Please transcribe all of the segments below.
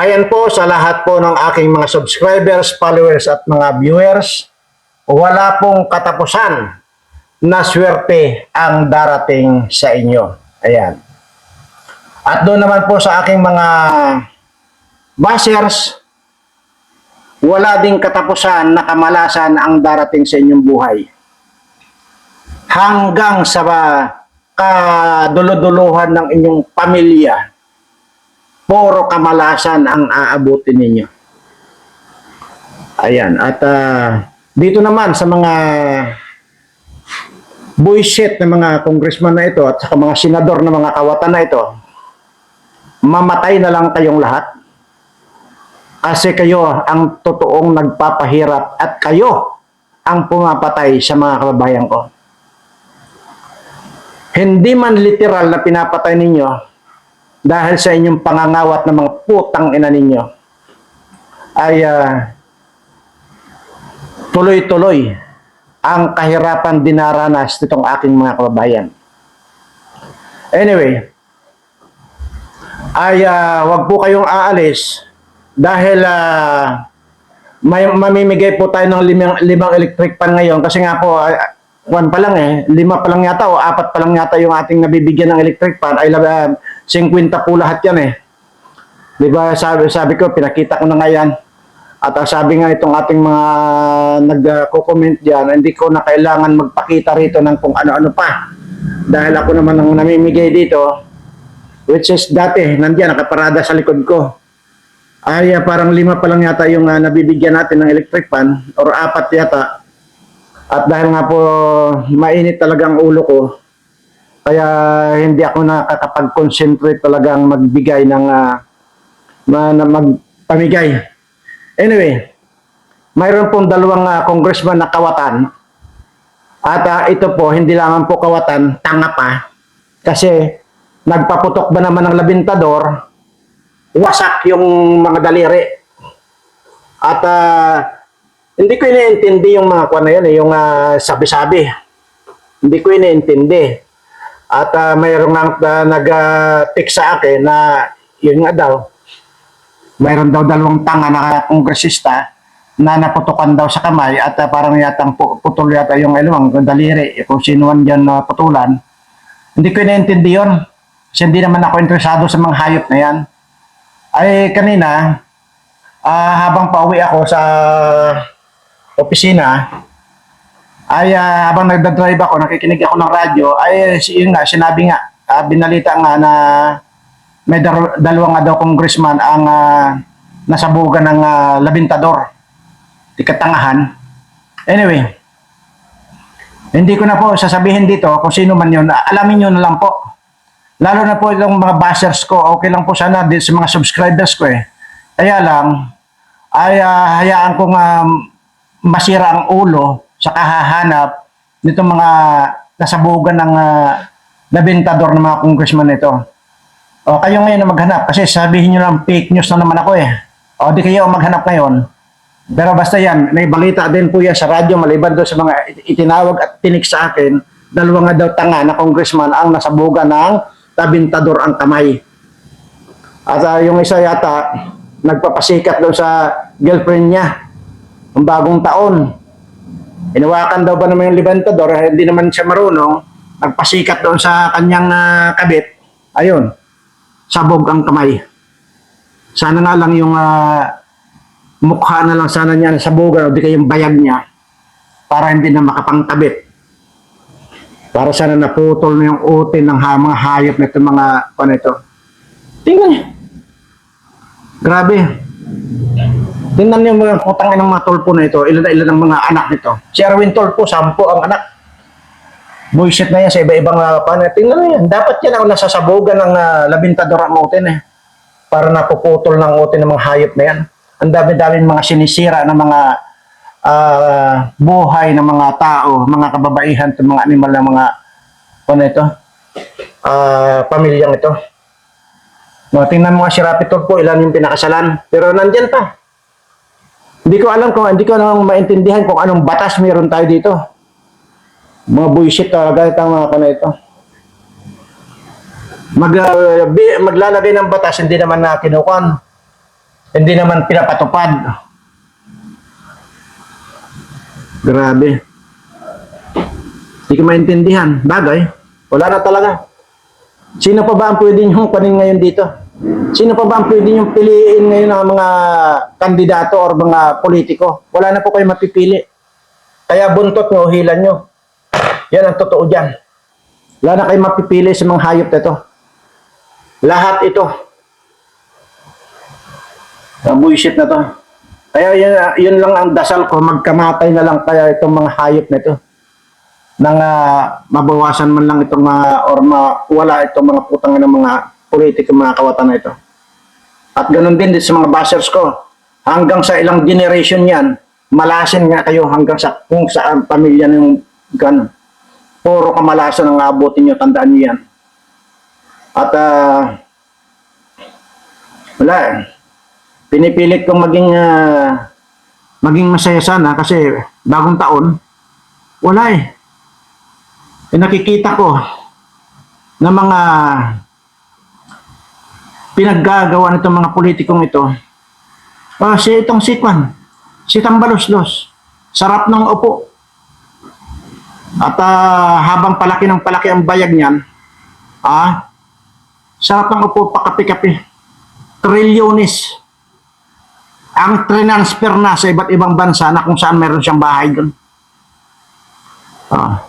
Ayan po sa lahat po ng aking mga subscribers, followers at mga viewers, wala pong katapusan na swerte ang darating sa inyo. Ayan. At doon naman po sa aking mga bashers, wala ding katapusan na kamalasan ang darating sa inyong buhay. Hanggang sa kaduluduluhan ng inyong pamilya, puro kamalasan ang aabutin ninyo. Ayan, at ah, dito naman sa mga bullshit na mga congressman na ito at sa mga senador na mga kawatan na ito, mamatay na lang kayong lahat. Kasi kayo ang totoong nagpapahirap at kayo ang pumapatay sa mga kababayan ko. Hindi man literal na pinapatay ninyo dahil sa inyong pangangawat ng mga putang ina ninyo ay ah, tuloy-tuloy ang kahirapan dinaranas nitong aking mga kababayan. Anyway, ay ah, wag po kayong aalis dahil ah, may mamimigay po tayo ng limang, limang electric pan ngayon kasi nga po ah, one pa lang eh, lima pa lang yata o apat pa lang yata yung ating nabibigyan ng electric pan ay uh, 50 po lahat yan eh. Di ba sabi, sabi ko, pinakita ko na nga yan. At ang sabi nga itong ating mga nagko-comment dyan, hindi ko na kailangan magpakita rito ng kung ano-ano pa. Dahil ako naman ang namimigay dito, which is dati, nandiyan, nakaparada sa likod ko. Ay, ah, parang lima pa lang yata yung ah, nabibigyan natin ng electric pan, or apat yata. At dahil nga po mainit talaga ang ulo ko, kaya hindi ako nakakapag-concentrate talagang magbigay ng ah, na, magpamigay. Anyway, mayroon pong dalawang ah, congressman na kawatan. At ah, ito po, hindi lamang po kawatan, tanga pa. Kasi nagpaputok ba naman ng labintador, wasak yung mga daliri. At ah, hindi ko iniintindi yung mga kwan na yun, eh, yung ah, sabi-sabi. Hindi ko iniintindi. At uh, mayroong nang uh, nag-text sa akin na yun nga daw, mayroon daw dalawang tanga na kongresista na naputukan daw sa kamay at uh, parang yatang pu- putol yata yung ano, ang daliri, kung sino man dyan na putulan. Hindi ko iniintindi yun. Kasi hindi naman ako interesado sa mga hayop na yan. Ay kanina, ah, habang pauwi ako sa opisina, ay ah, habang nagdadrive ako, nakikinig ako ng radyo, ay yun nga, sinabi nga, ah, binalita nga na may dar- dalawa nga daw congressman ang ah, nasabugan ng ah, labintador. Di katangahan. Anyway, hindi ko na po sasabihin dito kung sino man yun. Alamin nyo na lang po. Lalo na po itong mga bashers ko, okay lang po sana din sa mga subscribers ko eh. Kaya lang, ay ah, hayaan kong ah, masira ang ulo sa kahahanap nitong mga nasabugan ng uh, labintador ng mga congressman nito. O kayo ngayon na maghanap kasi sabihin nyo lang fake news na naman ako eh. O di kayo maghanap ngayon. Pero basta yan, may balita din po yan sa radyo maliban doon sa mga it- itinawag at tinik sa akin, dalawa nga daw tanga na congressman ang nasabugan ng labintador ang kamay. At ah, yung isa yata, nagpapasikat doon sa girlfriend niya. Ang bagong taon. Inawakan daw ba naman yung libantador, eh, hindi naman siya marunong, nagpasikat doon sa kanyang ah, kabit. Ayun, sabog ang kamay. Sana nga lang yung ah, mukha na lang sana niya sabogan o di kayong bayag niya para hindi na makapangkabit. Para sana naputol na yung utin ng mga hayop na itong mga ano ito. Tingnan niyo. Grabe. Tingnan niyo mga putang ng mga tulpo na ito. Ilan na ilan ang mga anak nito. Si Erwin Tulpo, sampo ang anak. Bullshit na yan sa iba-ibang uh, paano. Tingnan niyo yan. Dapat yan ang nasasabugan ng uh, labintador ang utin eh. Para napuputol ng utin ng mga hayop na yan. Ang dami-daming mga sinisira ng mga ah, buhay ng mga tao, mga kababaihan, mga animal ng mga ano ito, ah, pamilyang ito. No, tingnan mo nga si Rapi Tulfo, ilan yung pinakasalan. Pero nandyan pa. Hindi ko alam kung, hindi ko nang maintindihan kung anong batas meron tayo dito. Mga bullshit talaga itong mga kana ito. Mag, bi- maglalagay ng batas, hindi naman na kinukuhan. hindi naman pinapatupad. Grabe. Hindi ko maintindihan. Bagay, wala na talaga. Sino pa ba ang pwede niyong panin ngayon dito? Sino pa ba ang pwede niyong piliin ngayon ng mga kandidato or mga politiko? Wala na po kayo mapipili. Kaya buntot nyo, hilan nyo. Yan ang totoo dyan. Wala na kayo mapipili sa mga hayop na ito. Lahat ito. Ang bullshit na to. Kaya yun, yun lang ang dasal ko, magkamatay na lang kaya itong mga hayop na ito. Nang ah, mabawasan man lang itong mga, or mawala itong mga putang ng mga politiko, mga kawatan na ito. At ganun din din sa mga bashers ko. Hanggang sa ilang generation yan, malasin nga kayo hanggang sa kung saan pamilya ng ganun. Puro kamalasan ang abutin nyo, tandaan nyo yan. At ah, wala. Pinipilit kong maging ah, maging masaya sana kasi bagong taon, wala eh. Eh, nakikita ko na mga pinaggagawa nitong mga politikong ito. Ah, si itong si Kwan, si Tambaloslos, sarap ng upo. At ah, habang palaki ng palaki ang bayag niyan, ah, sarap ng upo, pakapi-kapi. Trilyones ang transfer na sa iba't ibang bansa na kung saan meron siyang bahay doon. Ah.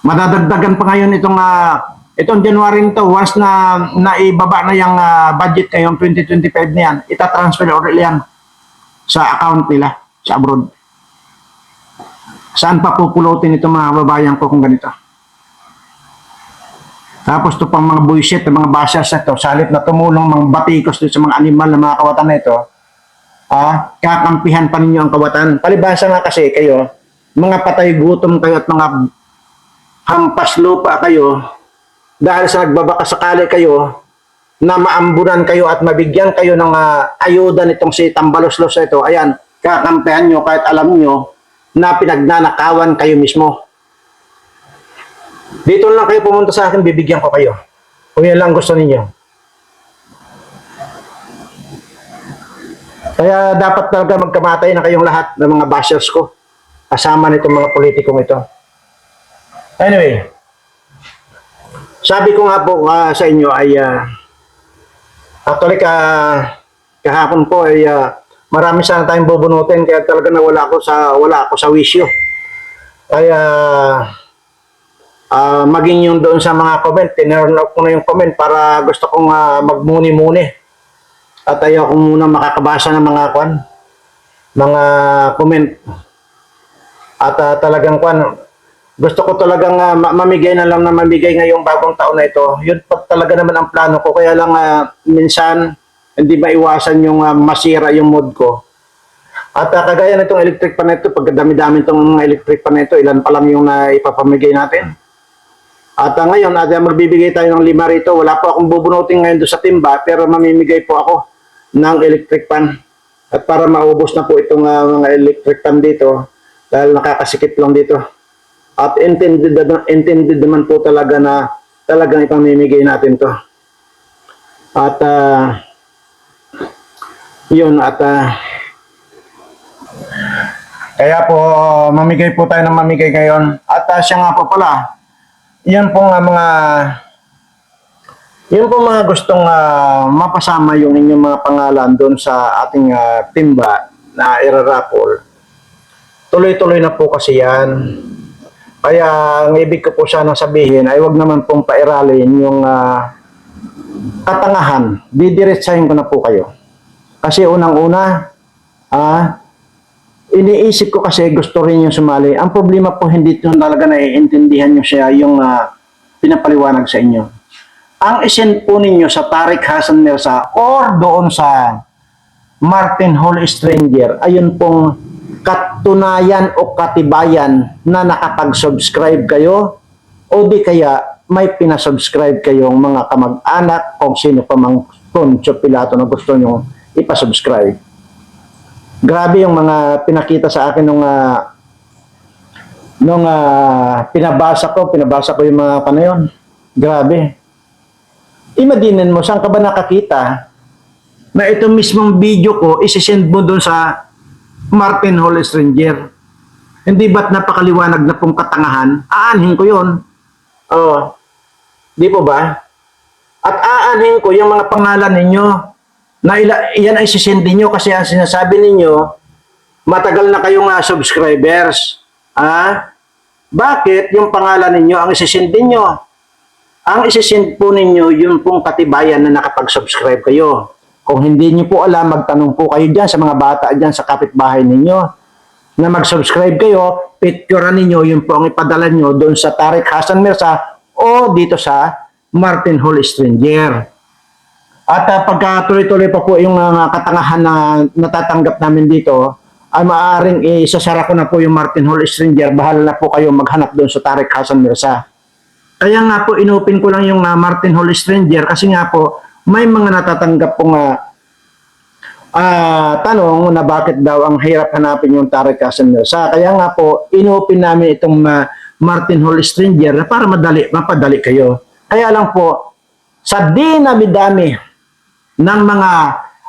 Madadagdagan pa ngayon itong ah, itong January nito once na naibaba na yung ah, budget ngayong 2025 na yan, itatransfer ulit yan sa account nila sa abroad. Saan pa pupulutin itong mga babayan ko kung ganito? Tapos ito pang mga yung mga bashers na ito, salit na tumulong mga batikos dito sa mga animal na mga kawatan na ito, ah, kakampihan pa ninyo ang kawatan. Palibasa nga kasi kayo, mga patay gutom kayo at mga hampas lupa kayo, dahil sa nagbabaka sakali kayo, na maambunan kayo at mabigyan kayo ng ah, ayuda nitong si Tambaloslos ito, ayan, kakampihan nyo kahit alam nyo na pinagnanakawan kayo mismo. Dito lang kayo pumunta sa akin, bibigyan ko kayo. Kung yan lang gusto ninyo. Kaya dapat talaga magkamatay na kayong lahat ng mga bashers ko. Kasama nitong mga politikong ito. Anyway, sabi ko nga po ah, sa inyo ay uh, actually ka, kahapon po ay ah, marami sana tayong bubunutin kaya talaga nawala ako sa wala ako sa wisyo. Kaya ah, maging yung doon sa mga comment, tinurn off ko na yung comment para gusto kong ah, magmuni-muni. At ayaw ko muna makakabasa ng mga kwan, mga comment. At ah, talagang kwan, gusto ko talagang ma- mamigay na lang na mamigay ngayong bagong taon na ito. Yun pa talaga naman ang plano ko. Kaya lang ah, minsan, hindi maiwasan yung ah, masira yung mood ko. At ah, kagaya nitong electric pan ito, pag dami-dami itong mga electric pan ito, ilan pa lang yung na ipapamigay natin. At ah, ngayon, at ah, magbibigay tayo ng lima rito. Wala po akong bubunutin ngayon doon sa timba, pero mamimigay po ako ng electric pan. At para maubos na po itong ah, mga electric pan dito, dahil nakakasikip lang dito. At intended, intended naman po talaga na talagang ipamimigay natin to. At ah, yun, at ah, kaya po, mamigay po tayo ng mamigay ngayon. At ah, siya nga po pala, yan po nga mga yun po mga gustong ah, mapasama yung inyong mga pangalan doon sa ating ah, timba na irarapol. Tuloy-tuloy na po kasi yan. Kaya ang ibig ko po sana sabihin ay wag naman pong pairalin yung ah, katangahan. Didiretsahin ko na po kayo. Kasi unang-una, ah, iniisip ko kasi gusto rin yung sumali. Ang problema po hindi ito talaga naiintindihan nyo siya yung ah, pinapaliwanag sa inyo. Ang isend po ninyo sa Tariq Hassan Mirza or doon sa Martin Hall Stranger, ayun pong katunayan o katibayan na nakapag-subscribe kayo o di kaya may pinasubscribe kayong mga kamag-anak kung sino pa mang Poncho Pilato na gusto nyo ipasubscribe. Grabe yung mga pinakita sa akin nung ah, nung ah, pinabasa ko, pinabasa ko yung mga panayon. Grabe. Imaginin mo, saan ka ba nakakita na itong mismong video ko isisend mo doon sa Martin Hall Stranger. Hindi ba't napakaliwanag na pong katangahan? Aanhin ko yon. Oo. Di po ba? At aanhin ko yung mga pangalan ninyo na ila, yan ay sisend ninyo kasi ang sinasabi ninyo, matagal na kayong uh, subscribers. Ah? Bakit yung pangalan ninyo ang isisend ninyo? Ang isisend po ninyo, yun pong katibayan na nakapag-subscribe kayo. Kung hindi niyo po alam, magtanong po kayo dyan sa mga bata dyan sa kapitbahay ninyo na mag-subscribe kayo, picturean ninyo, yun po ang ipadala nyo doon sa Tariq Hassan Mirza o dito sa Martin Hall Stranger. At uh, pagka tuloy-tuloy pa po yung uh, katangahan na natatanggap namin dito, ay maaaring isasara ko na po yung Martin Hall Stranger. Bahala na po kayo maghanap doon sa Tariq Hassan Mirza. Kaya nga po, inopen ko lang yung uh, Martin Hall Stranger kasi nga po, may mga natatanggap pong uh, ah, tanong na bakit daw ang hirap hanapin yung Tariq Hassan Mirza. Kaya nga po, inopen namin itong uh, Martin Hall Stranger na para madali, mapadali kayo. Kaya lang po, sa dinami-dami ng mga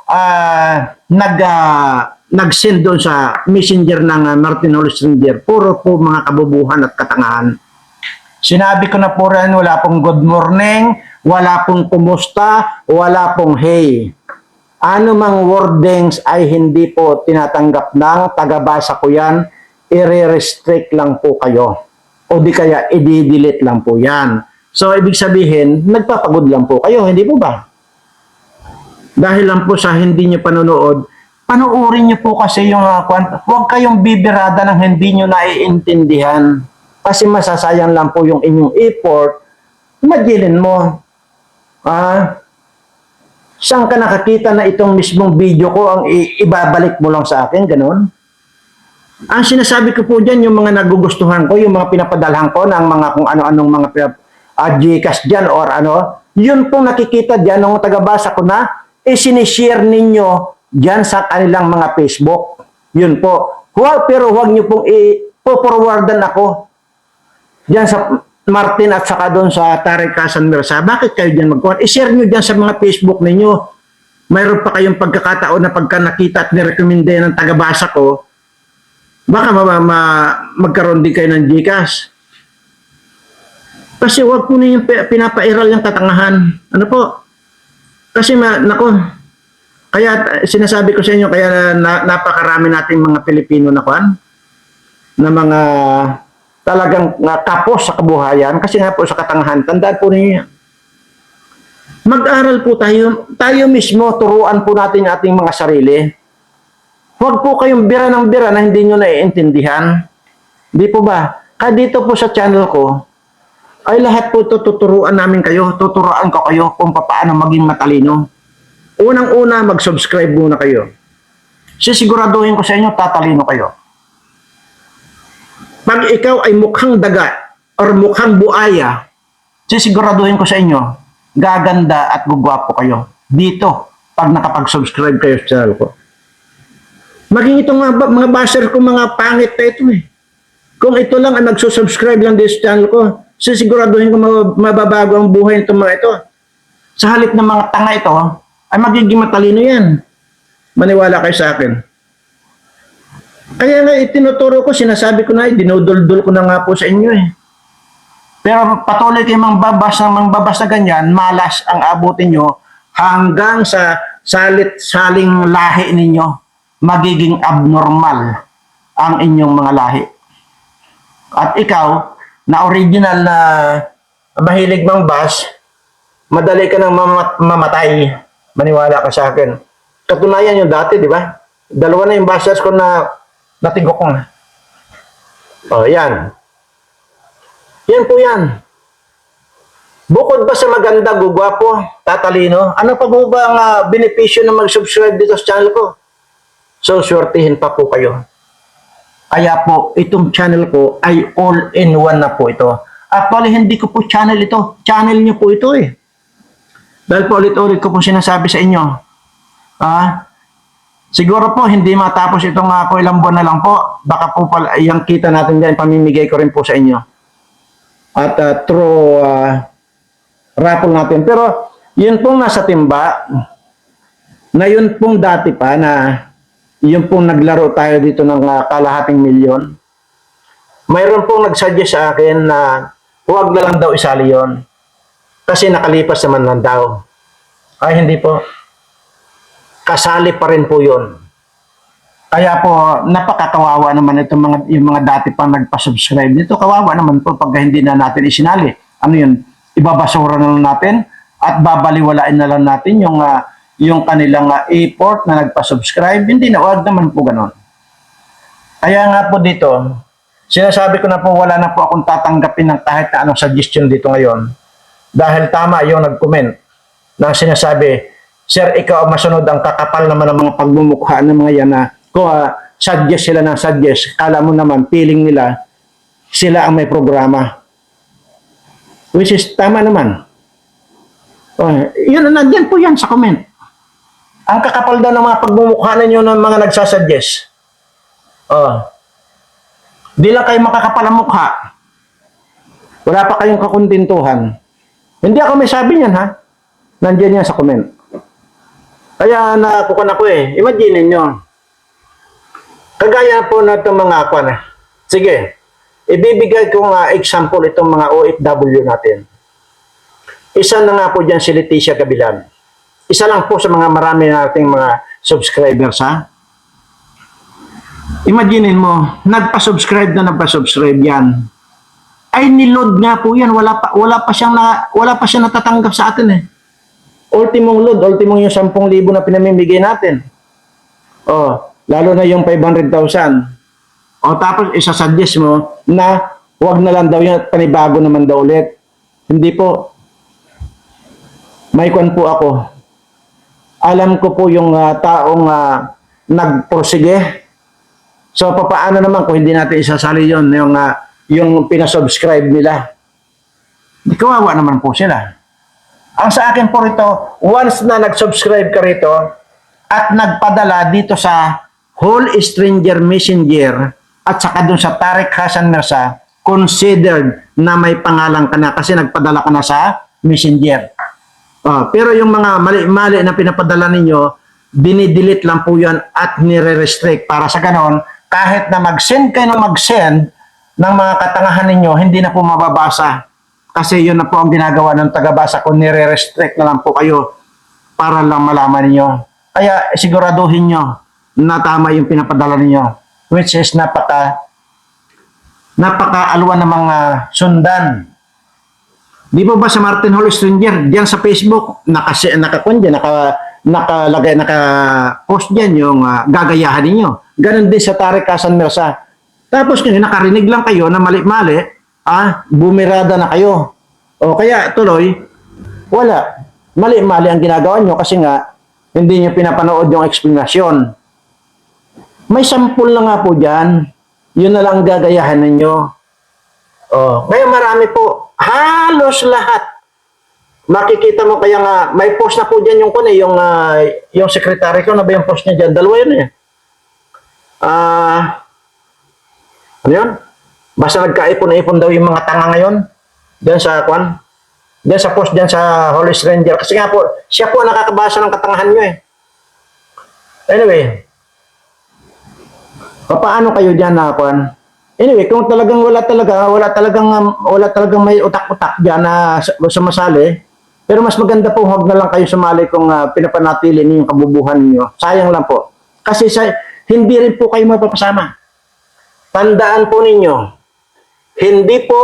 ah, nag, ah, nag-send doon sa messenger ng ah, Martin Hall Stranger, puro po mga kabubuhan at katangahan. Sinabi ko na po rin, wala pong good morning, wala pong kumusta, wala pong hey. Ano mang wordings ay hindi po tinatanggap ng tagabasa ko yan, i-restrict lang po kayo. O di kaya i-delete lang po yan. So, ibig sabihin, nagpapagod lang po kayo, hindi po ba? Dahil lang po sa hindi nyo panonood, panuorin nyo po kasi yung uh, huwag kayong bibirada ng hindi nyo naiintindihan. Kasi masasayang lang po yung inyong effort, imagine mo, ah, saan ka nakakita na itong mismong video ko ang ibabalik mo lang sa akin, ganun? Ang sinasabi ko po dyan, yung mga nagugustuhan ko, yung mga pinapadalhan ko ng mga kung ano-anong mga pinap uh, Gcash dyan or ano, yun pong nakikita dyan ng tagabasa ko na isinishare ninyo dyan sa kanilang mga Facebook. Yun po. Huwag, pero huwag nyo pong i-forwardan ako dyan sa Martin at saka doon sa Tarek Hasan Mirza. Bakit kayo dyan magkuhan? I-share nyo dyan sa mga Facebook ninyo. Mayroon pa kayong pagkakataon na pagka nakita at nirekomende ng tagabasa ko, baka ma, ma, magkaroon din kayo ng Gcash. Kasi wag po ninyong pi- pinapairal yung katangahan. Ano po? Kasi ma, nako, kaya t- sinasabi ko sa inyo, kaya na, napakarami nating mga Pilipino na kwan, na mga talagang nga kapos sa kabuhayan, kasi nga po sa katangahan, tandaan po ninyo yan. Mag-aral po tayo, tayo mismo, turuan po natin ating mga sarili. Huwag po kayong bira ng bira na hindi nyo naiintindihan. Di po ba? Kaya dito po sa channel ko, ay lahat po ito tuturuan namin kayo, tuturuan ko kayo kung paano maging matalino. Unang-una, mag-subscribe muna kayo. Sisiguraduhin ko sa inyo, tatalino kayo. Pag ikaw ay mukhang daga or mukhang buaya, sisiguraduhin ko sa inyo, gaganda at gugwapo kayo. Dito, pag nakapag-subscribe kayo sa channel ko. Maging itong mga, mga basher ko, mga pangit na ito eh. Kung ito lang ang nagsusubscribe lang dito sa channel ko, sisiguraduhin ko mab- mababago ang buhay nitong mga ito. Sa halip ng mga tanga ito, ay magiging matalino yan. Maniwala kayo sa akin. Kaya nga itinuturo ko, sinasabi ko na, dinuduldul ko na nga po sa inyo eh. Pero patuloy kayo mangbabas ng mangbabas na ganyan, malas ang abutin nyo hanggang sa salit-saling lahi ninyo, magiging abnormal ang inyong mga lahi. At ikaw, na original na mahilig mang bas, madali ka nang mamat- mamatay. Maniwala ka sa akin. Katunayan yung dati, di ba? Dalawa na yung bashers ko na natigok ko na. Oh, yan. Yan po yan. Bukod ba sa maganda, gugwapo, tatalino, ano pa po ba ang ah, benepisyo ng mag-subscribe dito sa channel ko? So, swertihin pa po kayo. Kaya po, itong channel ko ay all-in-one na po ito. Actually, hindi ko po channel ito. Channel niyo po ito eh. Dahil po ulit-ulit ko po sinasabi sa inyo. Ah, siguro po hindi matapos itong ako ilang buwan na lang po. Baka po pala, yung kita natin dyan, pamimigay ko rin po sa inyo. At uh, through uh, raffle natin. Pero yun pong nasa timba, na yun pong dati pa na yun pong naglaro tayo dito ng ah, kalahating milyon, mayroon pong nagsuggest sa akin na huwag na lang daw isali yon kasi nakalipas naman lang daw. Ay, hindi po. Kasali pa rin po yun. Kaya po, napakakawawa naman itong mga, yung mga dati pang nagpa-subscribe dito. Kawawa naman po pag hindi na natin isinali. Ano yun? Ibabasura na lang natin at babaliwalain na lang natin yung, ah, yung kanilang ah, effort na nagpa-subscribe. Hindi na, wag naman po ganon. Kaya nga po dito, sinasabi ko na po wala na po akong tatanggapin ng kahit na anong suggestion dito ngayon. Dahil tama yung nag-comment na sinasabi, Sir, ikaw ang masunod ang kakapal naman ng mga pagmumukha ng mga yan na kung ah, suggest sila ng suggest, kala mo naman, feeling nila, sila ang may programa. Which is tama naman. Oh, yun, nandyan po yan sa comment. Ang kakapal daw ng mga pagmumukha ninyo ng mga nagsasuggest. Oh. Di lang kayo makakapal ang mukha. Wala pa kayong kakuntintuhan. Hindi ako may sabi niyan ha. Nandiyan yan sa comment. Kaya nakukuha ko eh. Imagine nyo. Kagaya po na itong mga kwan. Sige. Ibibigay ko nga example itong mga OFW natin. Isa na nga po dyan si Leticia Gabilan. Isa lang po sa mga marami nating mga subscribers ha. Imaginin mo, nagpa-subscribe na nagpa-subscribe yan. Ay niload nga po yan, wala pa wala pa siyang na, wala pa siyang natatanggap sa atin eh. Ultimong load, ultimong yung 10,000 na pinamimigay natin. Oh, lalo na yung 500,000. O tapos isasuggest mo na wag na lang daw yan, panibago naman daw ulit. Hindi po. May kwan po ako. Alam ko po yung ah, taong uh, nagporsige. So papaano naman kung hindi natin isasali yon yung ah, yung pinasubscribe nila. Kawawa naman po sila. Ang sa akin po rito, once na nag-subscribe ka rito at nagpadala dito sa Whole Stranger Messenger at saka dun sa Tariq Hasan Mirza, considered na may pangalan ka na kasi nagpadala ka na sa Messenger. Ah, pero yung mga mali-mali na pinapadala ninyo, dinidelete lang po yan at nire-restrict para sa ganon, kahit na mag-send kayo ng mag-send ng mga katangahan ninyo, hindi na po mababasa. Kasi yun na po ang ginagawa ng tagabasa kung nire-restrict na lang po kayo para lang malaman ninyo. Kaya siguraduhin nyo na tama yung pinapadala ninyo. Which is napaka napaka-alwa ng mga sundan. Di ba ba sa Martin Hall Stranger, diyan sa Facebook, naka, nakakon dyan, naka, nakalagay, naka-post dyan yung ah, gagayahan ninyo. Ganon din sa Tarek Hasan Mirza. Tapos ngayon, nakarinig lang kayo na mali-mali, ah, bumirada na kayo. O kaya tuloy, wala. Mali-mali ang ginagawa nyo kasi nga, hindi nyo pinapanood yung explanation. May sampul na nga po dyan. Yun na lang gagayahan ninyo. Oh, ngayon marami po, halos lahat. Makikita mo kaya nga, may post na po dyan yung kone, yung, ah, yung secretary ko, na ba yung post niya dyan? Dalawa yun eh. Ah, ano yun? Basta nagkaipon-ipon daw yung mga tanga ngayon. Diyan sa kwan. Diyan sa post diyan sa Holy Stranger. Kasi nga po, siya po nakakabasa ng katangahan nyo eh. Anyway. Paano kayo diyan na kwan? Anyway, kung talagang wala talaga, wala talagang um, wala talagang may utak-utak diyan na sa- sumasali, pero mas maganda po huwag na lang kayo sumali kung ah, pinapanatili niyo yung kabubuhan niyo. Sayang lang po. Kasi sa, hindi rin po kayo mapapasama. Tandaan po ninyo, hindi po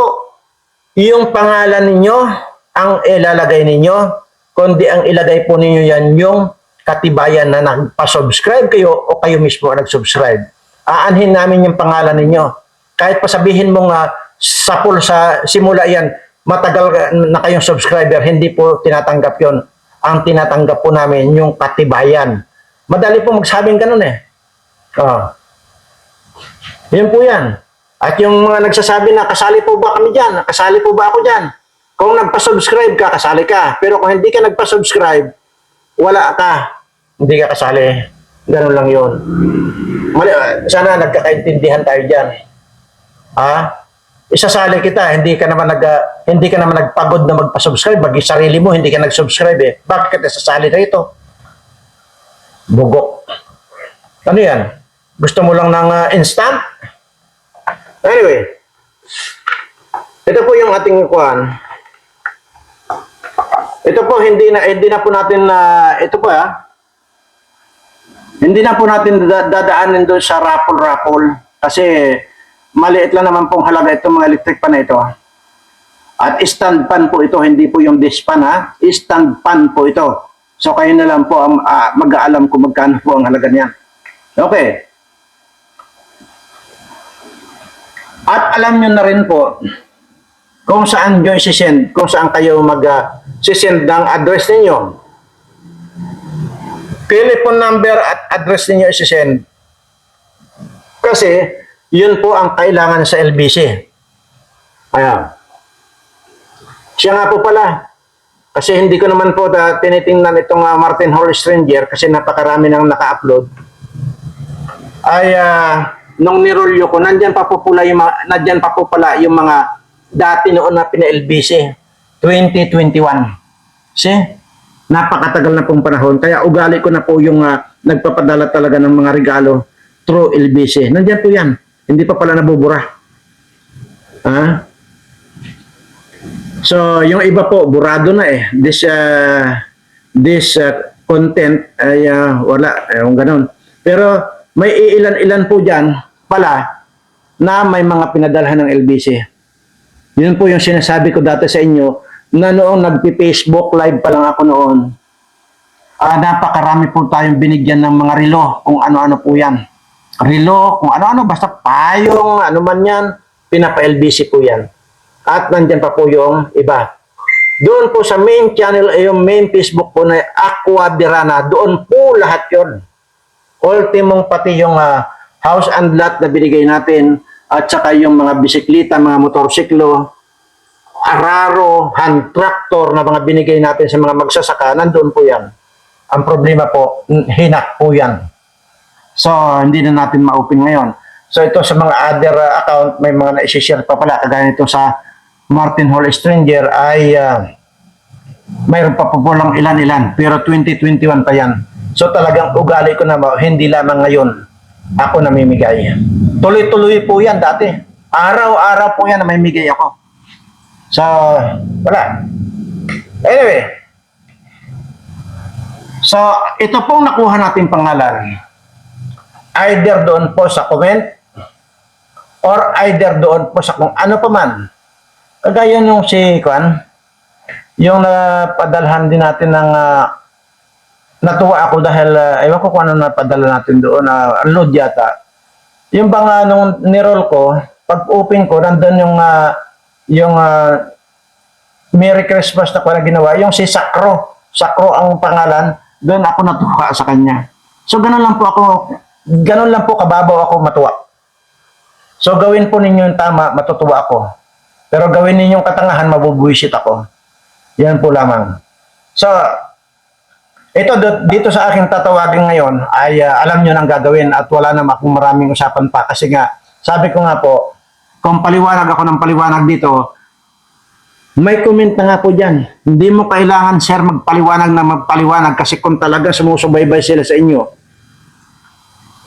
yung pangalan ninyo ang ilalagay ninyo, kundi ang ilagay po ninyo yan yung katibayan na nagpa-subscribe kayo o kayo mismo ang nag-subscribe. Aanhin namin yung pangalan ninyo. Kahit pa sabihin mo nga sapul sa simula yan, matagal na kayong subscriber, hindi po tinatanggap yon. Ang tinatanggap po namin yung katibayan. Madali po magsabing ganun eh. Oh. Yun po yan. At yung mga nagsasabi na kasali po ba kami dyan? Kasali po ba ako dyan? Kung nagpa-subscribe ka, kasali ka. Pero kung hindi ka nagpa-subscribe, wala ka. Hindi ka kasali. Ganun lang yun. Mali, ah, sana nagkakaintindihan tayo dyan. Ha? Isasali kita, hindi ka naman nag ah, hindi ka naman nagpagod na magpa-subscribe, bagi sarili mo hindi ka nag-subscribe eh. Bakit ka sasali na ito? Bugok. Ano yan? Gusto mo lang ng ah, instant? Anyway, ito po yung ating kuan. Ito po hindi na hindi na po natin na ito po ah. Hindi na po natin da- dadaanin doon sa raffle-raffle kasi maliit lang naman pong halaga itong mga electric pan na ito. At stand pan po ito, hindi po yung dish pan ha. Stand pan po ito. So kayo na lang po ang ah, mag-aalam kung magkano po ang halaga niyan. Okay. At alam nyo na rin po kung saan nyo isi-send, kung saan kayo mag-send ng address ninyo. Telephone number at address ninyo isi-send. Kasi, yun po ang kailangan sa LBC. Ayan. Siya nga po pala. Kasi hindi ko naman po da, tinitingnan itong ah, Martin Hall Stranger kasi napakarami nang naka-upload. Ay, ah, nung nirolyo ko, nandyan pa po pala yung, mga, nandyan pa po pala yung mga dati noon na pina-LBC. 2021. See? Napakatagal na pong panahon. Kaya ugali ko na po yung ah, nagpapadala talaga ng mga regalo through LBC. Nandyan po yan. Hindi pa pala nabubura. Ha? So, yung iba po, burado na eh. This, uh, this uh, content ay uh, wala. Ewan ganun. Pero may iilan-ilan po dyan pala na may mga pinadalhan ng LBC. Yun po yung sinasabi ko dati sa inyo na noong nagpi-Facebook live pa lang ako noon. Ah, napakarami po tayong binigyan ng mga relo kung ano-ano po yan. Relo, kung ano-ano, basta payong, ano man yan, pinapa-LBC po yan. At nandyan pa po yung iba. Doon po sa main channel, eh, yung main Facebook po na Aqua Dirana, doon po lahat yon. Ultimong pati yung ah, house and lot na binigay natin at saka yung mga bisikleta, mga motorsiklo, araro, hand tractor na mga binigay natin sa mga magsasaka, nandun po yan. Ang problema po, hinak po yan. So, hindi na natin ma-open ngayon. So, ito sa mga other uh, account, may mga na-share pa pala. Kagaya nito sa Martin Hall Stranger ay uh, mayroon pa po lang ilan-ilan. Pero 2021 pa yan. So, talagang ugali ko na hindi lamang ngayon ako namimigay. Tuloy-tuloy po yan dati. Araw-araw po yan na may migay ako. So, wala. Anyway, So, ito pong nakuha natin pangalan. Either doon po sa comment or either doon po sa kung ano pa man. Kagaya nung si Kwan, yung napadalhan din natin ng ah, natuwa ako dahil uh, ewan ko kung ano napadala natin doon na load yata. Yung bang uh, nung nirol ko, pag open ko, nandun yung ah, yung ah, Merry Christmas na na ginawa, yung si Sakro. Sakro ang pangalan, doon ako natuwa sa kanya. So, ganun lang po ako, ganun lang po kababaw ako matuwa. So, gawin po ninyo yung tama, matutuwa ako. Pero gawin ninyong katangahan, mabubuisit ako. Yan po lamang. So, ito dito sa aking tatawagin ngayon ay ah, alam nyo nang gagawin at wala na akong maraming usapan pa kasi nga sabi ko nga po kung paliwanag ako ng paliwanag dito may comment na nga po dyan. Hindi mo kailangan, sir, magpaliwanag na magpaliwanag kasi kung talaga sumusubaybay sila sa inyo,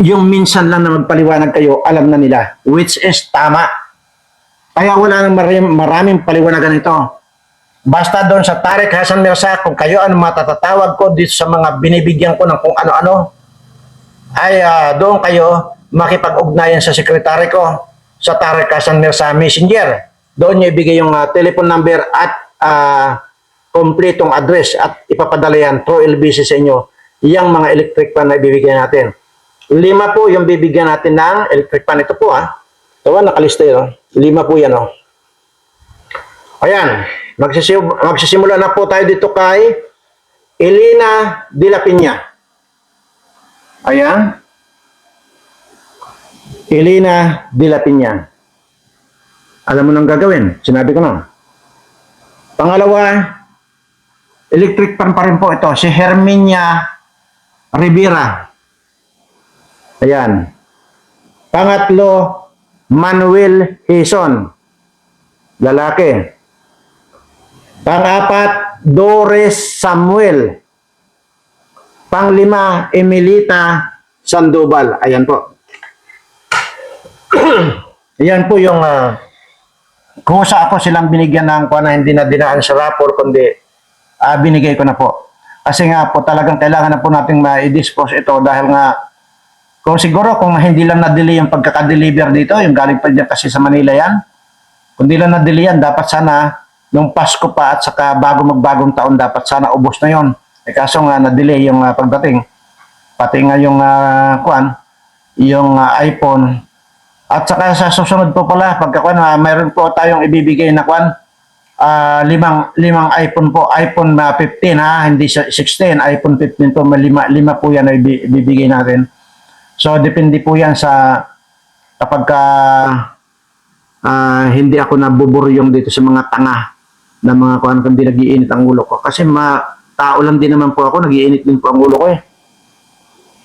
yung minsan lang na magpaliwanag kayo, alam na nila, which is tama. Kaya wala nang maraming, maraming paliwanagan ito. Basta doon sa Tarek Hasan Mirza, kung kayo ang matatatawag ko dito sa mga binibigyan ko ng kung ano-ano, ay ah, doon kayo makipag-ugnayan sa sekretary ko sa Tarek Hasan Mirza Messenger. Doon niyo ibigay yung ah, telephone number at ah, kompletong address at ipapadala yan through LBC sa inyo yung mga electric pan na ibibigay natin. Lima po yung bibigyan natin ng electric pan. Ito po ah. Ito nakalista yun. oh. Lima po yan oh. Ayan. Magsisim- magsisimula na po tayo dito kay Elena De La Piña. Ayan. Elena De La Piña. Alam mo nang gagawin. Sinabi ko na. Pangalawa, electric pan pa rin po ito. Si Herminia Rivera. Ayan. Pangatlo, Manuel Hison. Lalaki. Pangapat, Doris Samuel. Panglima, Emilita Sandoval. Ayan po. Ayan po yung uh, kusa ako silang binigyan ng kuha na hindi na dinaan sa rapor kundi ah, binigay ko na po. Kasi nga po talagang kailangan na po nating ma-dispose ito dahil nga kung siguro kung hindi lang na-delay yung pagkaka-deliver dito, yung galing pa dyan kasi sa Manila yan, kung di lang na-delay yan, dapat sana nung Pasko pa at saka bago magbagong taon, dapat sana ubos na yon. Eh kaso nga na-delay yung ah, pagdating. Pati nga yung uh, kuan, yung ah, iPhone. At saka sa susunod po pala, pagka kuan, ah, mayroon po tayong ibibigay na kuan, ah, limang limang iPhone po, iPhone na 15 ha, hindi sa 16, iPhone 15 po, lima, lima po yan na ibi- ibibigay natin. So depende po yan sa kapag ka ah, hindi ako nabuburyong dito sa mga tanga na mga kuan kundi nagiinit ang ulo ko. Kasi ma tao lang din naman po ako, nagiinit din po ang ulo ko eh.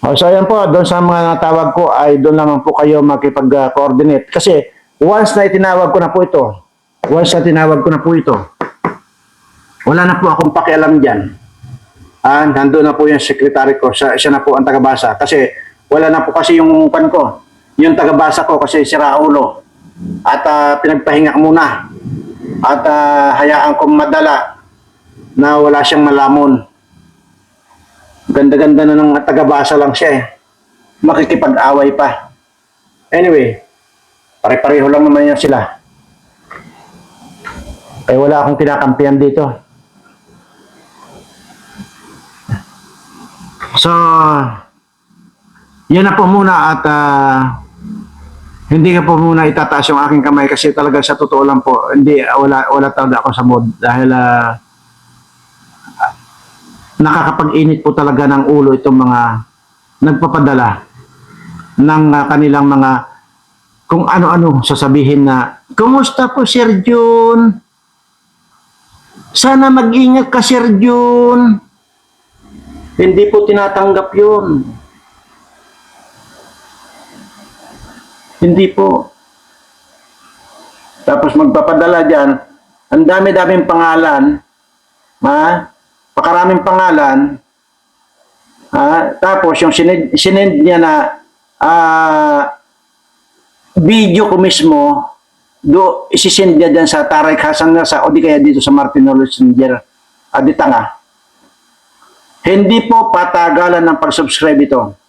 O, so ayan po, doon sa mga natawag ko ay doon naman po kayo makipag-coordinate. Kasi once na itinawag ko na po ito, once na tinawag ko na po ito, wala na po akong pakialam dyan. Ah, nandun na po yung secretary ko, siya, siya na po ang tagabasa. Kasi wala na po kasi yung pan ko. Yung tagabasa ko kasi sira ulo. At ah, pinagpahinga ko muna. At ah, hayaan kong madala na wala siyang malamon. Ganda-ganda na ng tagabasa lang siya eh. Makikipag-away pa. Anyway, pare-pareho lang naman yan sila. Eh wala akong kinakampihan dito. So, yan na po muna at ah, hindi ka po muna itataas yung aking kamay kasi talaga sa totoo lang po, hindi, wala, wala talaga ako sa mood dahil ah, nakakapag-init po talaga ng ulo itong mga nagpapadala ng ah, kanilang mga kung ano-ano sasabihin na Kumusta po Sir Jun? Sana mag-ingat ka Sir Jun. Hindi po tinatanggap yun. Hindi po. Tapos magpapadala dyan, ang dami-daming pangalan, ha? Pakaraming pangalan, ha? Tapos yung sinend, sinend niya na ah, video ko mismo, do isisend niya dyan sa Tarek Hasan sa o di kaya dito sa Martin Messenger, adita nga. Hindi po patagalan ng pag-subscribe ito.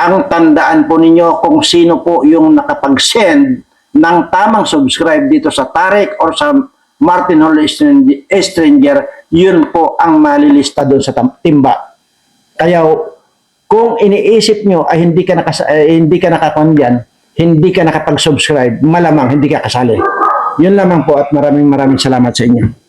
Ang tandaan po ninyo kung sino po yung nakapag-send ng tamang subscribe dito sa Tarek or sa Martin Hall Stranger, yun po ang malilista doon sa timba. Kaya kung iniisip nyo ay hindi ka nakas eh, hindi ka nakakon diyan, hindi ka nakapag-subscribe, malamang hindi ka kasali. Yun lamang po at maraming maraming salamat sa inyo.